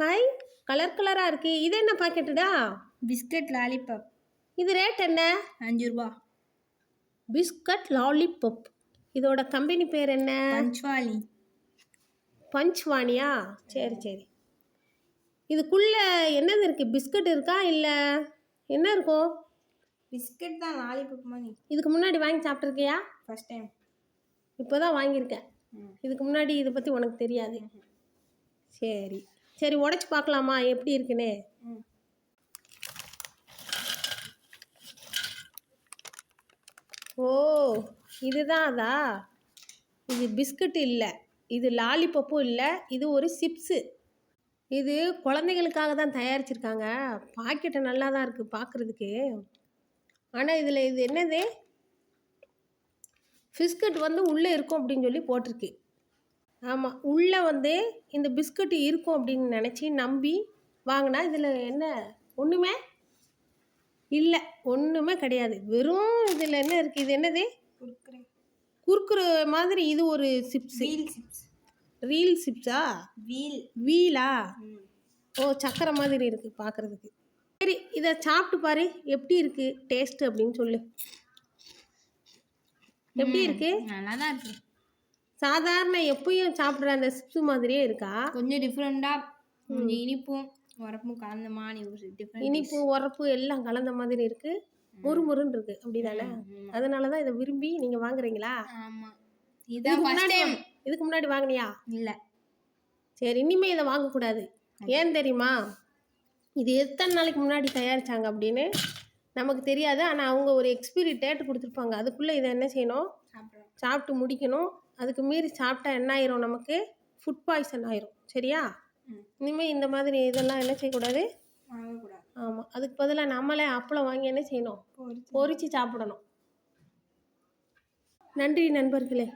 Hi colour கலராக இருக்கு. இது என்ன பாக்கெட்டுடா பிஸ்கட் லாலிபாப் இது ரேட் என்ன? அஞ்சு ரூபா. பிஸ்கட் லாலிபப் இதோட கம்பெனி பேர் என்ன? பஞ்ச்வாலி. பஞ்ச்வானியா சரி சரி. இதுக்குள்ளே என்னது இருக்குது பிஸ்கட் இருக்கா? இல்லை என்ன இருக்கும்? பிஸ்கட் தான் லாலிபாப் மாதிரி. இதுக்கு முன்னாடி வாங்கி சாப்பிட்ருக்கியா ஃபர்ஸ்ட் டைம் இப்போ தான் வாங்கியிருக்கேன் இதுக்கு முன்னாடி இதை பற்றி உனக்கு தெரியாது. சரி. சரி உடச்சி பார்க்கலாமா? எப்படி இருக்குன்னு? ஓ இதுதான் அதா? இது பிஸ்கட் இல்லை. இது லாலிபப்பும் இல்லை. இது ஒரு சிப்ஸு. இது குழந்தைகளுக்காக தான் தயாரிச்சிருக்காங்க. பாக்கெட்டு நல்லா தான் இருக்குது பார்க்குறதுக்கு ஆனால் இதில் இது என்னது? பிஸ்கட் வந்து உள்ளே இருக்கும் அப்படின்னு சொல்லி போட்டிருக்கு. ஆமாம் உள்ளே வந்து இந்த பிஸ்கட் இருக்கும் அப்படின்னு நினச்சி நம்பி வாங்கினா இதில் என்ன? ஒன்றுமே இல்லை ஒன்றுமே கிடையாது. வெறும் இதில் என்ன இருக்குது இது என்னது? குறுக்குற மாதிரி இது ஒரு சிப்ஸ். Wheel chips. ரீல் சிப்ஸா? வீல். வீலா? ஓ சக்கரை மாதிரி இருக்குது பார்க்குறதுக்கு சரி இதை சாப்பிட்டு பாரு. எப்படி இருக்குது டேஸ்ட் அப்படின்னு சொல்லு. எப்படி இருக்கு? நல்லா தான் இருக்கு. சாதாரண எப்பயும் சாப்பிட்ற அந்த சிப்ஸ் மாதிரியே இருக்கா? கொஞ்சம் டிஃப்ரெண்ட்டாக கொஞ்சம் இனிப்பும் உரப்பும் கலந்த மாதிரி இனிப்பு உரப்பு எல்லாம் கலந்த மாதிரி இருக்கு. முறுமுறுன்னு இருக்கு. அப்படிதானே? அதனால தான் இதை விரும்பி நீங்கள் வாங்குறீங்களா? ஆமாம் இதுக்கு முன்னாடி டைம் இதுக்கு முன்னாடி வாங்கினியா? இல்லை. சரி இனிமே இதை வாங்கக்கூடாது. ஏன் தெரியுமா? இது எத்தனை நாளைக்கு முன்னாடி தயாரிச்சாங்க அப்படின்னு நமக்கு தெரியாது. ஆனால் அவங்க ஒரு எக்ஸ்பிரி டேட் கொடுத்துருப்பாங்க. அதுக்குள்ளே இதை என்ன செய்யணும்? சாப்பிட்டு முடிக்கணும். அதுக்கு மீறி சாப்பிட்டா என்ன ஆயிரும் நமக்கு? ஃபுட் பாய்சன் ஆயிரும். சரியா. இனிமேல் இந்த மாதிரி இதெல்லாம் என்ன செய்யக்கூடாது? ஆமாம் அதுக்கு பதிலாக நம்மளே அப்பளம் வாங்கி என்ன செய்யணும்? பொரிச்சு சாப்பிடணும். நன்றி நண்பர்களே.